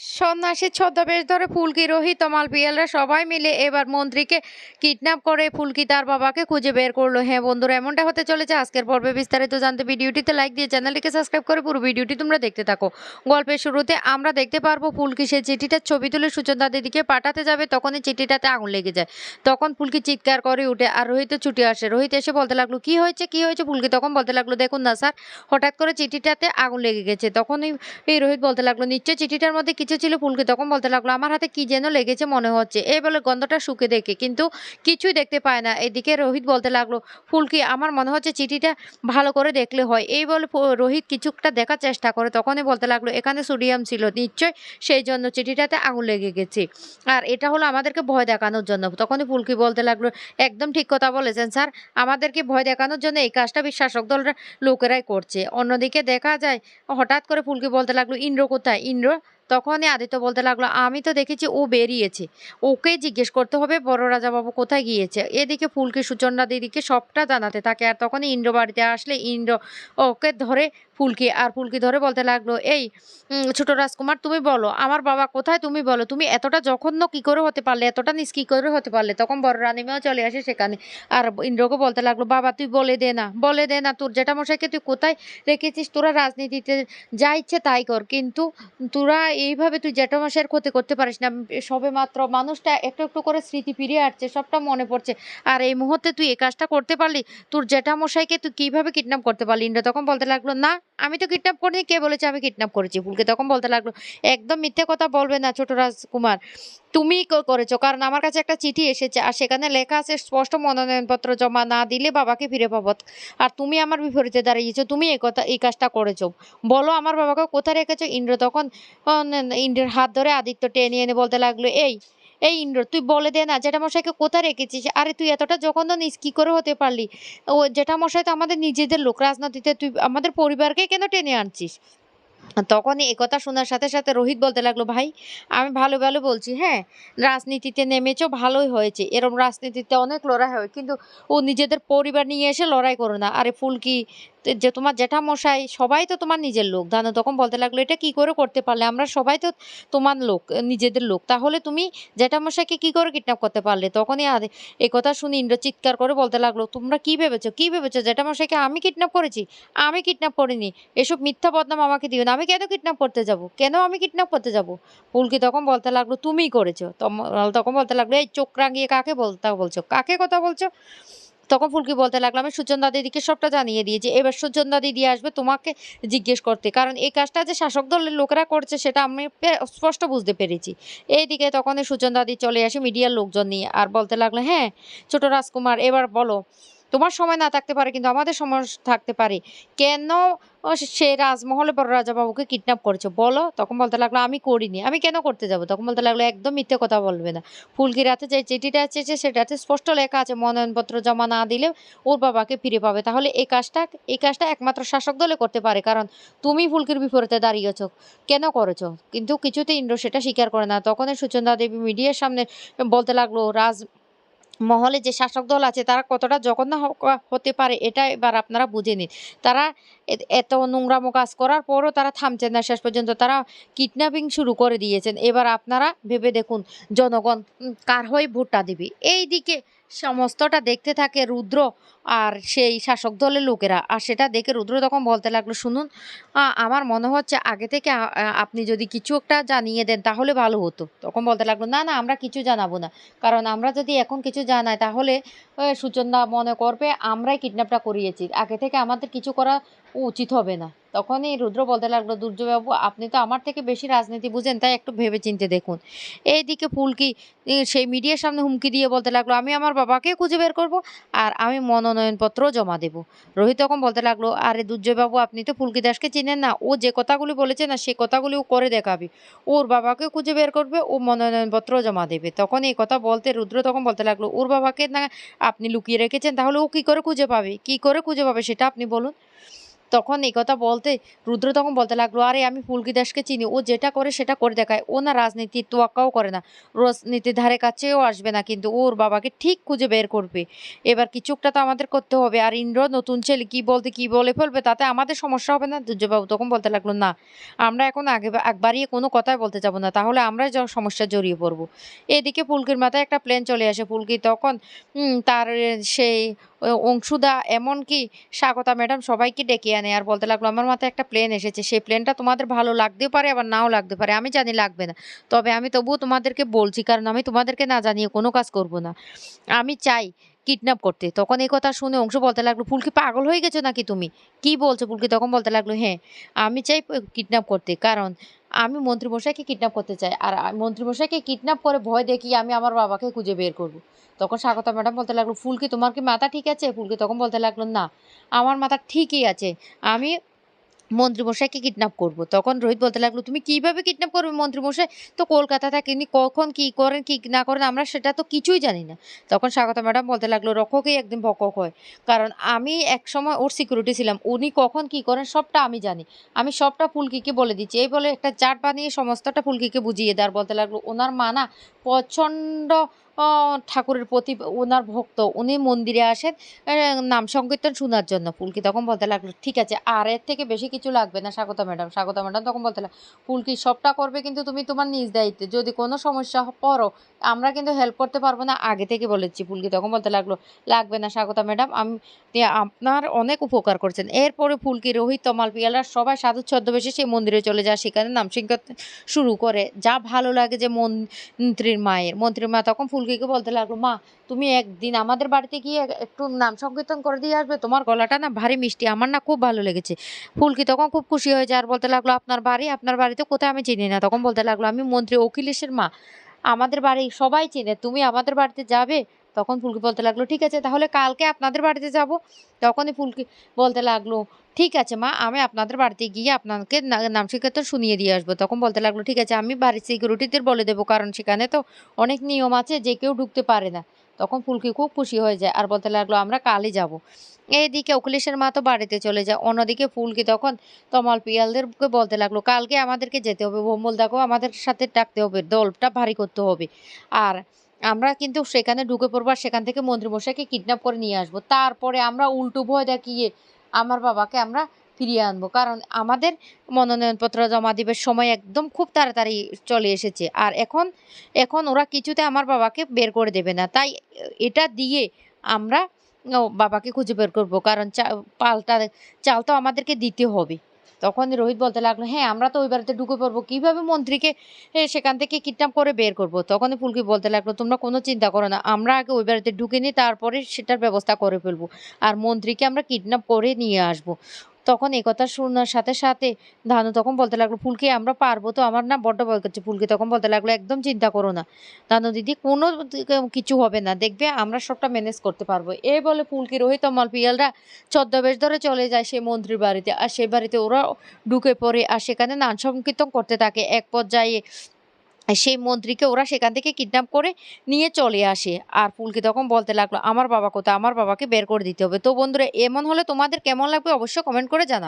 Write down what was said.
সন্ন্যাসীর ছদ্মবেশ ধরে ফুলকি রোহিত, তমাল পিয়ালরা সবাই মিলে এবার মন্ত্রীকে কিডন্যাপ করে ফুলকি তার বাবাকে খুঁজে বের করল। হ্যাঁ বন্ধুরা, এমনটা হতে চলেছে আজকের পর্বে বিস্তারিত জানতে। ভিডিওটিতে লাইক দিয়ে চ্যানেলটিকে সাবস্ক্রাইব করে পুরো ভিডিওটি তোমরা দেখতে থাকো। গল্পের শুরুতে আমরা দেখতে পারব ফুলকি সে চিঠিটার ছবি তুলে সুচন্দা দিদিকে পাঠাতে যাবে, তখনই চিঠিটাতে আগুন লেগে যায়। তখন ফুলকি চিৎকার করে উঠে আর রোহিত ছুটে আসে। রোহিত এসে বলতে লাগল, কি হয়েছে? কি হয়েছে? ফুলকি তখন বলতে লাগল, দেখুন না স্যার, হঠাৎ করে চিঠিটাতে আগুন লেগে গেছে। তখনই এই রোহিত বলতে লাগল নিশ্চয় চিঠিটার মধ্যে কিছু ছিল ফুলকি। তখন বলতে লাগল, আমার হাতে কি যেন লেগেছে মনে হচ্ছে। এই বলে গন্ধটা শুকে দেখে, কিন্তু কিছুই দেখতে পায় না। এদিকে রোহিত বলতে লাগল, ফুলকি, আমার মনে হচ্ছে চিঠিটা ভালো করে দেখলে হয়। এই বলে রোহিত কিছুটা দেখার চেষ্টা করে, তখনই বলতে লাগল, এখানে সোডিয়াম ছিল, নিশ্চয় সেই জন্য চিঠিটাতে আগুন লেগে গেছে। আর এটা হলো আমাদেরকে ভয় দেখানোর জন্য। তখনই ফুলকি বলতে লাগল, একদম ঠিক কথা বলেছেন স্যার, আমাদেরকে ভয় দেখানোর জন্য এই কাজটা বিশ্বাসক দলরা লোকেরাই করছে। অন্যদিকে দেখা যায়, হঠাৎ করে ফুলকি বলতে লাগল, ইন্দ্র কোথায়? ইন্দ্র তখনই আদিত্য বলতে লাগল, আমি তো দেখেছি ও বেরিয়েছে। ওকে জিজ্ঞেস করতে হবে বড় রাজাবাবু কোথায় গিয়েছে। এদিকে ফুলকি সুচন্ডা দিদিকে সবটা জানাতে থাকে আর তখনই ইন্দ্র বাড়িতে আসলে ইন্দ্র ওকে ধরে ফুলকি আর ফুলকি ধরে বলতে লাগল, এই ছোট রাজকুমার, তুমি বলো, আমার বাবা কোথায় তুমি বলো, তুমি এতটা জঘন্য কি করে হতে পারলে, এতটা নিস কি করে হতে পারলে? তখন বড় রানীমাও চলে আসে সেখানে। আর ইন্দ্রকে বলতে লাগল, বাবা, তুই বলে দে না, বলে দে না, তোর জেঠামশাইকে তুই কোথায় রেখেছিস? তোরা রাজনীতিতে যা ইচ্ছে তাই কর, কিন্তু তোরা এইভাবে তুই জ্যাঠামশাইয়ের ক্ষতি করতে পারিস না। সবে মাত্র মানুষটা একটু একটু করে স্মৃতি ফিরে আসছে, সবটা মনে পড়ছে। আর এই মুহূর্তে তুই এই কাজটা করতে পারলি? তোর জ্যাঠামশাইকে তুই কীভাবে কিডন্যাপ করতে পারলি? ইন্দ্র তখন বলতে লাগল, না আমি তো কিডন্যাপ করিনি, কে বলেছে আমি কিডন্যাপ করেছি? ফুলকে তখন বলতে লাগল, একদম মিথ্যে কথা বলবে না ছোট রাজকুমার। তুমি করেছ? কারণ আমার কাছে একটা চিঠি এসেছে, আর সেখানে লেখা আছে, স্পষ্ট মনোনয়নপত্র জমা না দিলে বাবাকে ফিরে পাবো আর তুমি আমার বিপরীতে দাঁড়িয়েছো, তুমি এই কথা, এই কাজটা করেছ। বলো, আমার বাবাকে কোথায় রেখেছো? ইন্দ্র তখন ইন্দ্রের হাত ধরে আদিত্য টেনে এনে বলতে লাগল, এই এই ইন্দ্র, তুই বলে দে না, জেঠামশাইকে কোথায় রেখেছিস? আরে তুই এতটা জঘন্য নিস, কি করে হতে পারলি? ও জেঠামশাই তো আমাদের নিজেদের লোক, রাজনীতিতে তুই আমাদের পরিবারকে কেন টেনে আনছিস? তখনই একথা শোনার সাথে সাথে রোহিত বলতে লাগল, ভাই, আমি ভালো ভালো বলছি হ্যাঁ? রাজনীতিতে নেমেছো, ভালোই হয়েছে। এরম রাজনীতিতে অনেক লড়াই হয়, কিন্তু ও নিজেদের পরিবার নিয়ে এসে লড়াই করো না। আরে ফুলকি যে তোমার জ্যাঠামশাই সবাই তো তোমার নিজের লোক। দানো তখন বলতে লাগল, এটা কি করে করতে পারলে? আমরা সবাই তো তোমার লোক নিজেদের লোক। তাহলে তুমি জ্যাঠামশাইকে কি করে কিডন্যাপ করতে পারলে? তখনই এই কথা শুনে ইন্দ্র চিৎকার করে বলতে লাগল, তোমরা কি ভেবেছো? কি ভেবেছো? জ্যাঠামশাইকে আমি কিডন্যাপ করেছি? আমি কিডন্যাপ করিনি। এসব মিথ্যা বদনাম আমাকে দিও না। আমি কেন কিডন্যাপ করতে যাব? কেন আমি কিডন্যাপ করতে যাব? ফুলকি তখন বলতে লাগল, তুমিই করেছ। তখন বলতে লাগল, এই চোখ রাঙিয়ে কাকে বলতে, বলছো? কাকে কথা বলছো? তখন ফুলকি বলতে লাগল, আমি সুচন্দা দিদিকে সবটা জানিয়ে দিয়েছি এবার সুচন্দা দিদি আসবে, তোমাকে জিজ্ঞেস করতে। কারণ এই কাজটা যে শাসক দলের লোকেরা করছে, সেটা আমি স্পষ্ট বুঝতে পেরেছি। এইদিকে তখন সুজন দাদি চলে আসে মিডিয়ার লোকজন নিয়ে আর বলতে লাগল হ্যাঁ ছোট রাজকুমার, এবার বলো তোমার সময় না থাকতে পারে, কিন্তু আমাদের সময় থাকতে পারে। কেন সে রাজমহলে বড় রাজাবাবুকে কিডন্যাপ করেছ? বলো। তখন বলতে লাগল, আমি করিনি। আমি কেন করতে যাব? তখন বলতে লাগল, একদম মিথ্যে কথা বলবে না। ফুলকি রাতে যে চিঠিটা চেয়েছে সেটাতে স্পষ্ট লেখা আছে, মনোনয়নপত্র জমা না দিলে ওর বাবাকে ফিরে পাবে। তাহলে এই কাজটা এই কাজটা একমাত্র শাসক দলে করতে পারে। কারণ তুমি ফুলকির বিপরীতে দাঁড়িয়েছ, কেন করেছ? কিন্তু কিছুতে ইন্দ্র সেটা স্বীকার করে না। তখনই সুচন্দা দেবী মিডিয়ার সামনে বলতে লাগল, রাজ মহলে যে শাসক দল আছে, তারা কতটা জঘন্য হতে পারে এটা এবার আপনারা বুঝে নিন। তারা এত নোংরামো কাজ করার পরও তারা থামছেন না শেষ পর্যন্ত। তারা কিডন্যাপিং শুরু করে দিয়েছেন। এবার আপনারা ভেবে দেখুন, জনগণ কার হয়ে ভোটটা দেবে? এই দিকে সমস্তটা দেখতে থাকে রুদ্র আর সেই শাসক দলের লোকেরা। আর সেটা দেখে রুদ্র তখন বলতে লাগল, শুনুন আমার মনে হচ্ছে আগে থেকে আপনি যদি কিছু একটা জানিয়ে দেন তাহলে ভালো হতো। তখন বলতে লাগল, না না, আমরা কিছু জানাব না। কারণ আমরা যদি এখন কিছু জানাই তাহলে সুচন্দা মনে করবে, আমরাই কিডন্যাপটা করিয়েছি। আগে থেকে আমাদের কিছু করা উচিত হবে না। তখনই রুদ্র বলতে লাগল, দুর্যোগবাবু, আপনি তো আমার থেকে বেশি রাজনীতি বুঝেন, তাই একটু ভেবে চিনতে দেখুন। এইদিকে ফুলকি সেই মিডিয়ার সামনে হুমকি দিয়ে বলতে লাগল, আমি আমার বাবাকে খুঁজে বের করব, আর আমি মনোনয়নপত্র জমা দেব। রোহিত তখন বলতে লাগল, আরে দুর্জয়বাবু, আপনি তো ফুলকি দাসকে চিনেন না। ও যে কথাগুলি বলেছে না, সে কথাগুলি ও করে দেখাবে। ওর বাবাকে খুঁজে বের করবে, ও মনোনয়নপত্র জমা দেবে। তখন এই কথা বলতে রুদ্র তখন বলতে লাগল, ওর বাবাকে না, আপনি লুকিয়ে রেখেছেন, তাহলে ও কি করে খুঁজে পাবে? কি করে খুঁজে পাবে সেটা আপনি বলুন। তখন এই কথা বলতে, রুদ্র তখন বলতে লাগল, আরে, আমি ফুলকি দাসকে চিনি। ও যেটা করে সেটা করে দেখায়। ও না রাজনীতির তোয়াক্কাও করে না। রাজনীতির ধারে কাছেও আসবে না, কিন্তু ওর বাবাকে ঠিক খুঁজে বের করবে। এবার কিছুটা তো আমাদের করতে হবে। আর ইন্দ্র, নতুন ছেলে, কি বলতে, কি বলে ফেলবে তাতে আমাদের সমস্যা হবে না? দুর্যবাবু তখন বলতে লাগল, না, আমরা এখন আগে বাড়িয়ে কোনো কথাই বলতে যাব না। তাহলে আমরা য- সমস্যা জড়িয়ে পড়ব। এদিকে ফুলকির মাথায় একটা প্লেন চলে আসে। ফুলকি তখন তার সেই অংশুদা এমনকি স্বাগতা ম্যাডাম, সবাইকে ডেকে আনে। আর বলতে লাগল, আমার মাথায় একটা প্লেন এসেছে। সেই প্লেনটা তোমাদের ভালো লাগতেও পারে, আবার নাও লাগতে পারে। আমি জানি লাগবে না। তবে আমি তবুও তোমাদেরকে বলছি, কারণ আমি তোমাদেরকে না জানিয়ে কোনো কাজ করব না। আমি চাই কিডন্যাপ করতে। তখন এই কথা শুনে অংশ বলতে লাগল, ফুলকি পাগল হয়ে গেছো নাকি তুমি? কি বলছো? ফুলকি তখন বলতে লাগল হ্যাঁ আমি চাই কিডন্যাপ করতে। কারণ আমি মন্ত্রীমশাইকে কিডন্যাপ করতে চাই। আর মন্ত্রীমশাইকে কিডন্যাপ করে ভয় দেখিয়ে আমি আমার বাবাকে খুঁজে বের করব। তখন স্বাগতা ম্যাডাম বলতে লাগল, ফুলকি, তোমার কি মাথা ঠিক আছে? ফুলকি তখন বলতে লাগল, না, আমার মাথা ঠিকই আছে। আমি মন্ত্রীমশাইকে কিডন্যাপ করব। তখন রোহিত বলতে লাগল, তুমি কীভাবে কিডন্যাপ করবে মন্ত্রীমশাই? তো কলকাতা থাকে ইনি কখন কি করেন, কি না করেন, আমরা সেটা তো কিছুই জানি না। তখন স্বাগতা ম্যাডাম বলতে লাগল, রক্ষকই একদিন বকক হয়। কারণ আমি এক সময় ওর সিকিউরিটি ছিলাম, উনি কখন কি করেন সবটা আমি জানি। আমি সবটা ফুলকিকে বলে দিচ্ছি। এই বলে একটা চাট বানিয়ে সমস্তটা ফুলকিকে বুঝিয়ে দেওয়ার বলতে লাগল, ওনার মানা প্রচণ্ড ঠাকুরের প্রতি ওনার ভক্ত, উনি মন্দিরে আসেন নাম সংকীর্তন শোনার জন্য। ফুলকি তখন বলতে লাগল, ঠিক আছে, আর এর থেকে বেশি কিছু লাগবে না, স্বাগতা ম্যাডাম স্বাগতা ম্যাডাম। তখন বলতে লাগল, ফুলকি, সবটা করবে কিন্তু তুমি তোমার নিজ দায়িত্বে। যদি কোনো সমস্যা পড়ো, আমরা কিন্তু হেল্প করতে পারব না। আগে থেকে বলেছি ফুলকি তখন বলতে লাগল, লাগবে না, স্বাগতা ম্যাডাম, আমি আপনার অনেক উপকার করছেন। এরপরে ফুলকি, রোহিত, তমাল, পিয়ালার সবাই সাধু ছদ্মবেশে সেই মন্দিরে চলে যায়, সেখানে নাম সংকীর্তন শুরু করে। যা ভালো লাগে যে মন্ত্রীর মায়ের, মন্ত্রীর মা তখন ফুলকিকে বলতে লাগল, মা, তুমি একদিন আমাদের বাড়িতে গিয়ে একটু নাম সংকীর্তন করে দিয়ে আসবে। তোমার গলাটা না ভারী মিষ্টি, আমার না খুব ভালো লেগেছে। ফুলকি তখন খুব খুশি হয়ে যায় আর বলতে লাগল, আপনার বাড়ি, আপনার বাড়িতে কোথায় আমি চিনি না? তখন বলতে লাগল, আমি মন্ত্রী অখিলেশের মা। আমাদের বাড়ি সবাই চেনে, তুমি আমাদের বাড়িতে যাবে তখন ফুলকি বলতে লাগল, ঠিক আছে, তাহলে কালকে আপনাদের বাড়িতে যাব। তখনই ফুলকি বলতে লাগল, ঠিক আছে মা, আমি আপনাদের বাড়িতে গিয়ে আপনাকে নাম শিক্ষার্থী শুনিয়ে দিয়ে আসব। তখন বলতে লাগল, ঠিক আছে, আমি বাড়ির সিকিউরিটিদের বলে দেবো, কারণ সেখানে তো অনেক নিয়ম আছে, যে কেউ ঢুকতে পারে না। তখন ফুলকি খুব খুশি হয়ে যায় আর বলতে লাগল, আমরা কালই যাব। এইদিকে অখিলেশের মা তো বাড়িতে চলে যায়, অন্যদিকে ফুলকি তখন তমাল পিয়ালদেরকে বলতে লাগল, কালকে আমাদেরকে যেতে হবে ভোমলদাকেও আমাদের সাথে ডাকতে হবে, দলটা ভারী করতে হবে। আর আমরা কিন্তু সেখানে ঢুকে পড়ব আর সেখান থেকে মন্ত্রীমশাইকে কিডন্যাপ করে নিয়ে আসব। তারপরে আমরা উল্টো ভয় দেখিয়ে আমার বাবাকে আমরা ফিরিয়ে আনব। কারণ আমাদের মনোনয়নপত্র জমা দিবার সময় একদম খুব তাড়াতাড়ি চলে এসেছে। আর এখন এখন ওরা কিছুতে আমার বাবাকে বের করে দেবে না। তাই এটা দিয়ে আমরা বাবাকে খুঁজে বের করব। কারণ চা- পাল্টা চাল তো আমাদেরকে দিতে হবে। তখন রোহিত বলতে লাগল হ্যাঁ আমরা তো ওই বাড়িতে ঢুকে পড়ব। কীভাবে মন্ত্রীকে সেখান থেকে কিডন্যাপ করে বের করব। তখন ফুলকি বলতে লাগল, তোমরা কোনো চিন্তা করো না, আমরা আগে ওই বাড়িতে ঢুকে নিই তারপরে সেটার ব্যবস্থা করে ফেলব। আর মন্ত্রীকে আমরা কিডন্যাপ করে নিয়ে আসব। তখন এই কথা শোনার সাথে সাথে ধানু তখন বলতে লাগল, ফুলকে আমরা পারব তো, আমার না বড্ড ভয় করছে ফুলকে। তখন বলতে লাগল, একদম চিন্তা করো না। ধানু দিদি, কোনো কিছু হবে না। দেখবে আমরা সবটা ম্যানেজ করতে পারব। এই বলে ফুলকি, রোহিত, অমল, পিয়ালরা ছদ্মবেশ ধরে চলে যায় সেই মন্ত্রীর বাড়িতে। আর সেই বাড়িতে ওরা ঢুকে পড়ে। আর সেখানে নাম সংকীর্তন করতে থাকে। এক পর্যায়ে সেই মন্ত্রীকে ওরা সেখান থেকে কিডন্যাপ করে নিয়ে চলে আসে। আর ফুলকি তখন বলতে লাগল, আমার বাবা কোথায়? আমার বাবাকে বের করে দিতে হবে। তো বন্ধুরা, এমন হলে তোমাদের কেমন লাগবে অবশ্যই কমেন্ট করে জানাও।